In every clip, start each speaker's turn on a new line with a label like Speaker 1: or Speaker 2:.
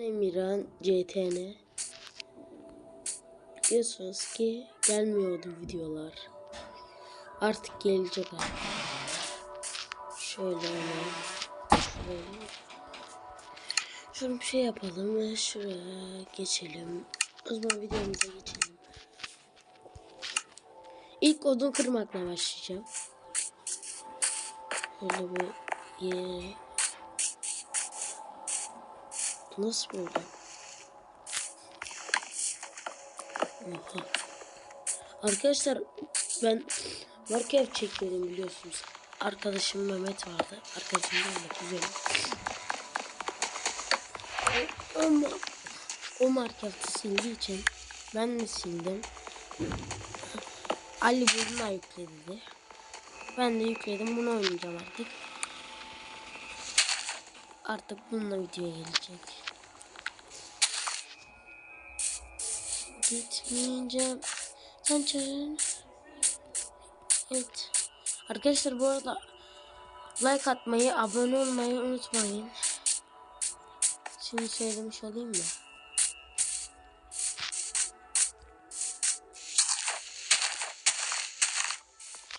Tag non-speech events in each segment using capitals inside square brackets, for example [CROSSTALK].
Speaker 1: Emirhan CTN Biliyorsunuz ki gelmiyordu videolar. Artık gelecek. Şöyle hemen şuraya. Şunu bir şey yapalım ve şuraya geçelim. O zaman videomuza geçelim. İlk odun kırmakla başlayacağım. Şöyle bir yere Nasıl böyle? Oha. Arkadaşlar ben Warcraft çekmedim biliyorsunuz. Arkadaşım Mehmet vardı. Arkadaşım Mehmet güzel. Ama o Warcraft'ı sildiği için ben de sildim. Ali bununla yükledi. Ben de yükledim. Bunu oynayacağım artık. Artık bununla video gelecek. Gitmeyeceğim. Sen çağırın. Evet. Arkadaşlar bu arada like atmayı, abone olmayı unutmayın. Şimdi söylemiş olayım mı?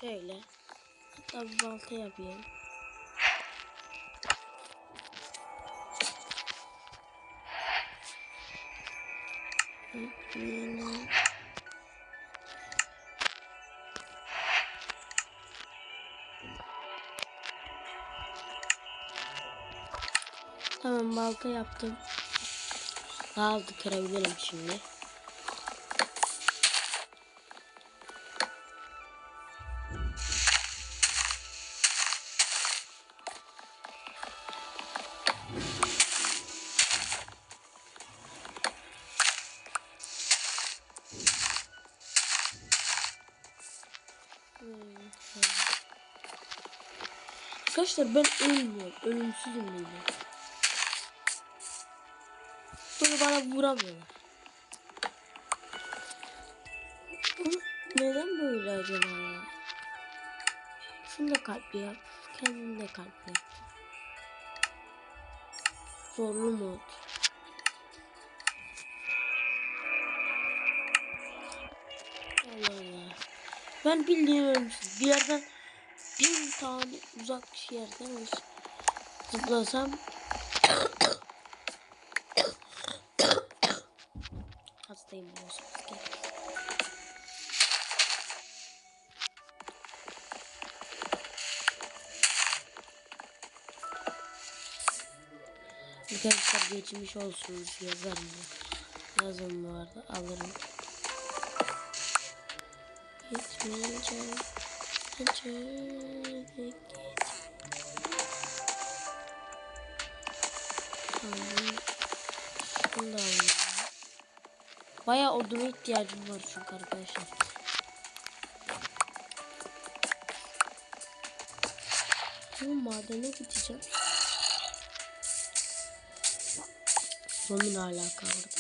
Speaker 1: Şöyle. Hatta bir balta yapayım. Tamam balta yaptım. Daha altı kırabilirim şimdi. Arkadaşlar ben ölmüyorum. Ölümsüzüm böyle. Bunu bana vuramıyorlar. Ama Neden böyle acaba ya? Şunu da kalpli yap. Kendini de kalpli yap. Zorlu mod. Allah Allah. Ben bildiğim ölümsüz. Bir yerden tane uzak bir yerden olsun. Zıplasam [COUGHS] hastayım biliyorsunuz ki. Arkadaşlar geçmiş olsun yazarım. Yazın bu arada alırım. Gitmeyeceğim. Bayağı oduna ihtiyacım var çünkü arkadaşlar. Şimdi madene gideceğim. Bunun alaka orada.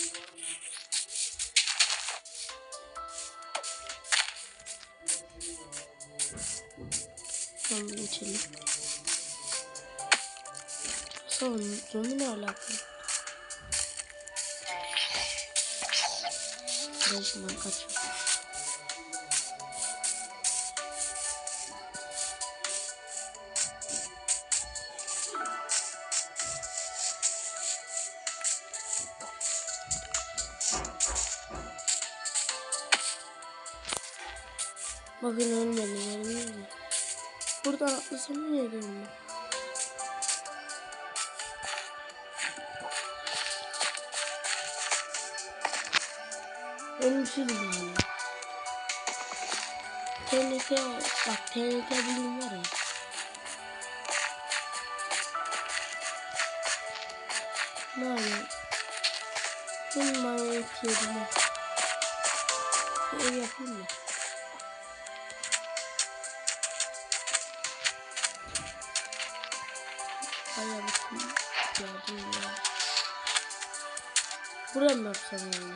Speaker 1: Tamam geçelim. Sonra zombi ne alakalı? Ben şundan kaçıyorum. Bakın ölmedim mi? Buradan atlasam nereye gidiyorum ben? Ölümsüzüm yani. TNT bak TNT bilim var ya. Ne yapayım? Bunun var. Bir ev yapayım mı? Bir ihtiyacım var. Buraya mı yapsam yani?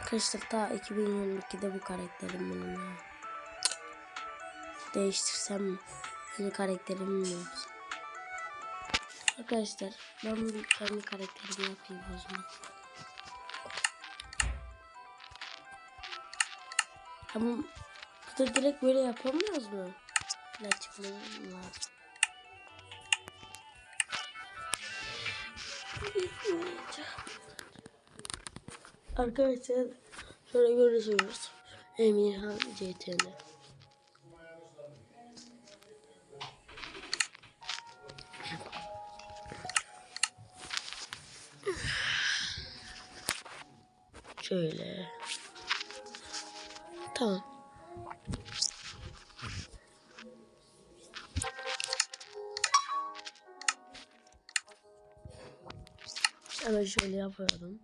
Speaker 1: Arkadaşlar ta 2022'de bu karakterim benim ya. Değiştirsem mi? Kendi karakterimi bilmiyorum. Arkadaşlar ben bir kendi karakterimi yapayım o zaman. Ama bu da direkt böyle yapamıyoruz mu? Ne çıkmam lazım. Arkadaşlar şöyle görüyorsunuz. Emirhan CTN. Şöyle. Tamam. Hemen şöyle yapıyorum.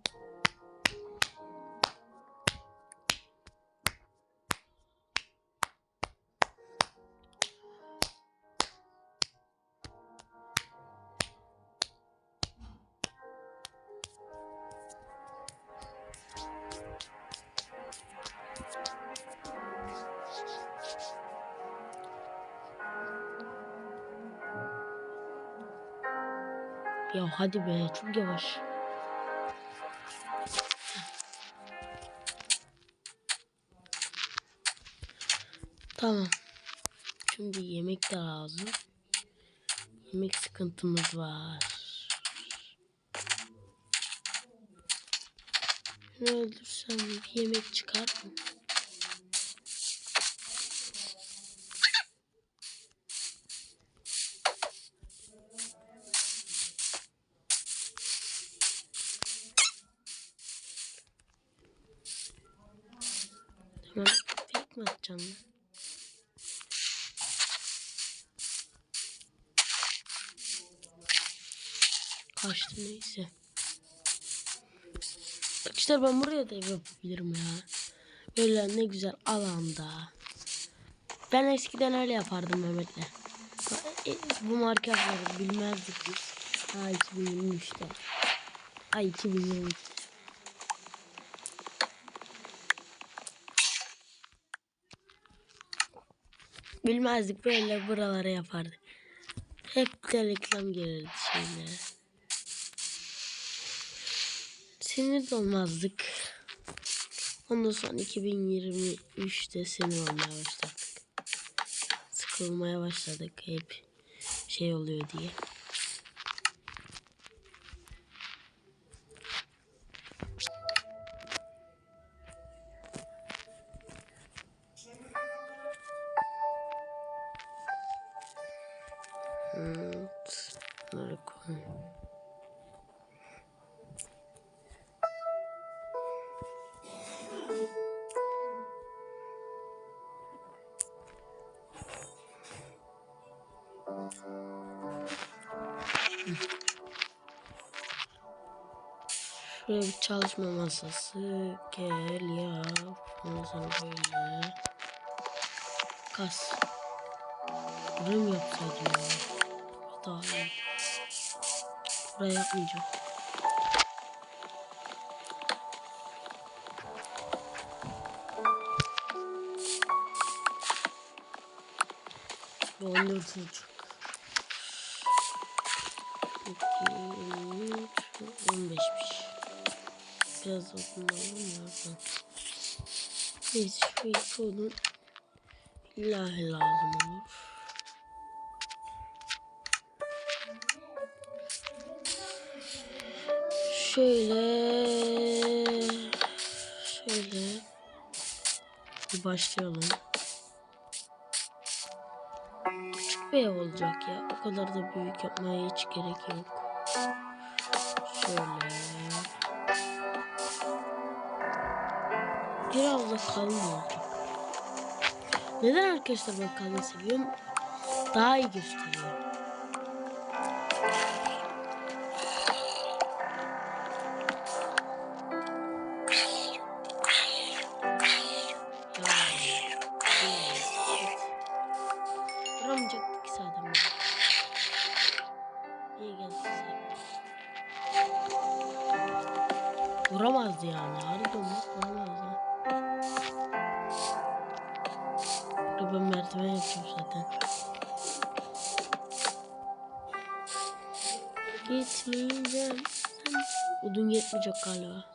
Speaker 1: Ya hadi be çok yavaş. Tamam. Şimdi yemek de lazım. Yemek sıkıntımız var. Şunu öldürsem bir yemek çıkar mı? Tamam. Fake mi atacağım? Kaçtı neyse. Arkadaşlar ben buraya da ev yapabilirim ya. Böyle ne güzel alanda. Ben eskiden öyle yapardım Mehmet'le. E, Bu markaları bilmezdik biz. Ha 2023'te. Ay 2023. Bilmezdik böyle buralara yapardık. Hep de reklam gelirdi şeylere. Sinir olmazdık. Ondan sonra 2023'te sinir olmaya başladık. Sıkılmaya başladık hep şey oluyor diye. Evet. Bunları koy. Şuraya bir çalışma masası. Gel. Ondan sonra böyle. Kas. Buraya mı yapsaydım ya? Daha iyi. Buraya yapmayacağım. Bu Biraz okunmalı mı oradan? Neyse şu iki odun illahi lazım olur. Şöyle şöyle bir başlayalım. Küçük bir ev olacak ya. O kadar da büyük yapmaya hiç gerek yok. Şöyle. Biraz da kalın olacak. Neden arkadaşlar ben kalın seviyorum? Daha iyi gösteriyor. Sen... Odun yetmeyecek galiba.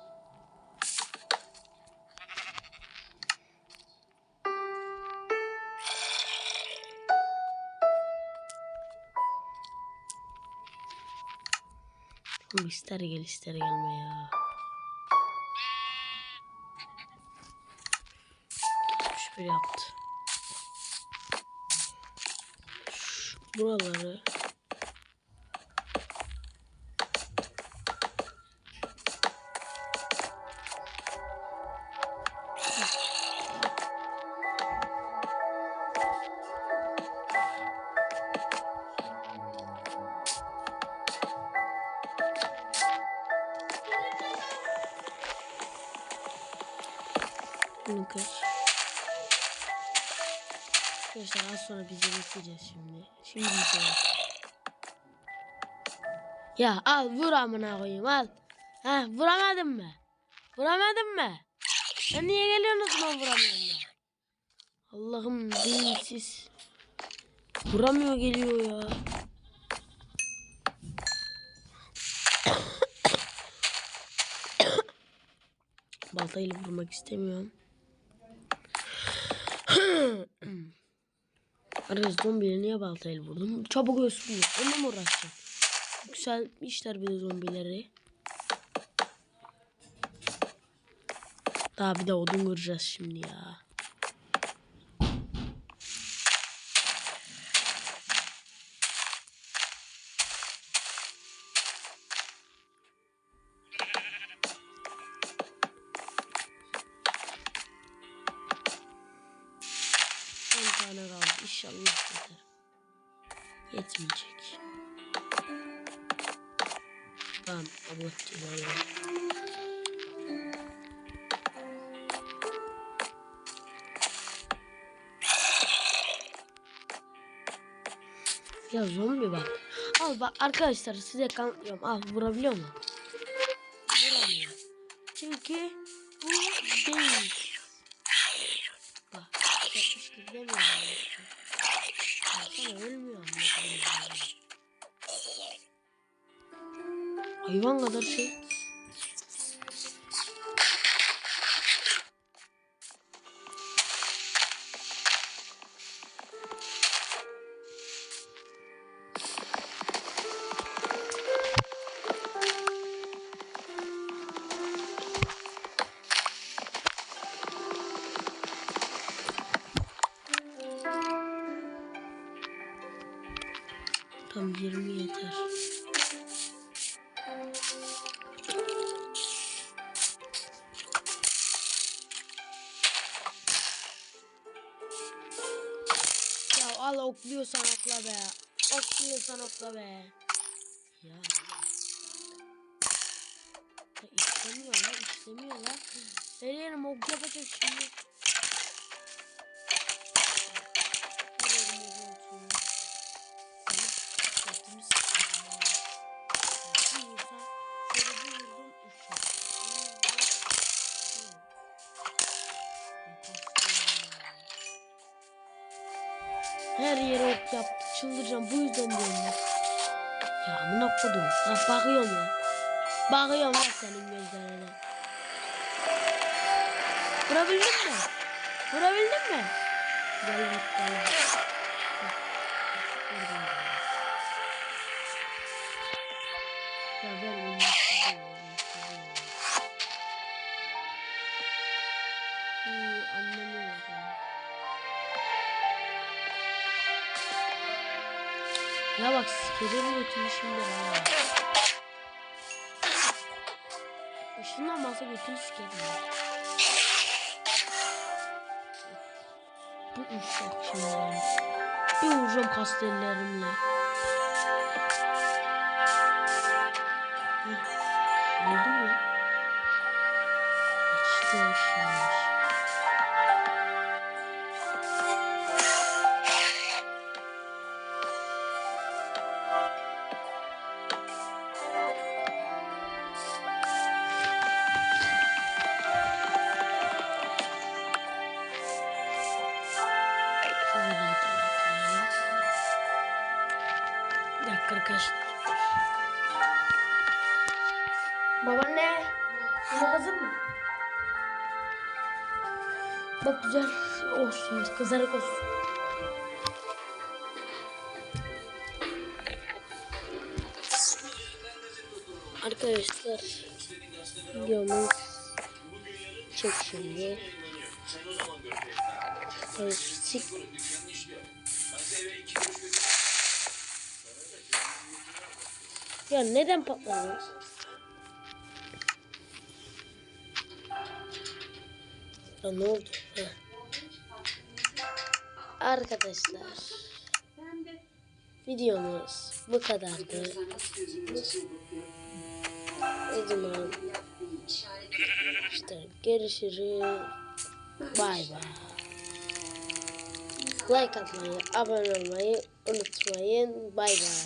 Speaker 1: Oğlum ister gel ister gelme ya. Şöyle yaptı. Şu buraları sonra biz de bekleyeceğiz şimdi. Şimdi bize. Ya al vur amına koyayım al. Ha vuramadın mı? Vuramadın mı? Ya niye geliyorsun o zaman vuramıyorum ya? Allah'ım dinsiz. Vuramıyor geliyor ya. [COUGHS] Baltayla vurmak istemiyorum. [COUGHS] Arız zombileri niye baltayla vurdum? Çabuk ölsün diye. Onunla mı uğraşacağım? Yükseltmişler bir de zombileri. Daha bir de odun kıracağız şimdi ya. Tamam. Allah cezanı. Ya zombi bak. Al bak arkadaşlar size kanıtlıyorum. Al vurabiliyor mu? Vuramıyor. Çünkü Hayvan kadar şey. Tam 20 yeter. Ya al okluyorsan okla be. Okluyorsan okla be. Ya. ya istemiyor lan istemiyor lan. Her yerim ok yapacak şimdi. Her yere ok yaptı. Çıldıracağım. Bu yüzden diyorum ya. Ya amına kodum. Ha bakıyorum ya. Bakıyorum ya senin gözlerine. Vurabildin mi? Vurabildin mi? Gel bak gel. ya. Ya ben Ya bak sikerim götünü şimdi ha. Işınlanmasa götünü sikerim. Bu uşak şimdi ben. Bir vuracağım kastellerimle. Arkadaşlar. Babaanne. Yemek hazır mı? Bak güzel olsun. Kızarak olsun. Arkadaşlar videomuz çek şimdi. Ya neden patladı? Ya ne oldu? Heh. Arkadaşlar videomuz bu kadardı. O zaman işte görüşürüz. Bay bay. Like atmayı, abone olmayı unutmayın. Bay bay.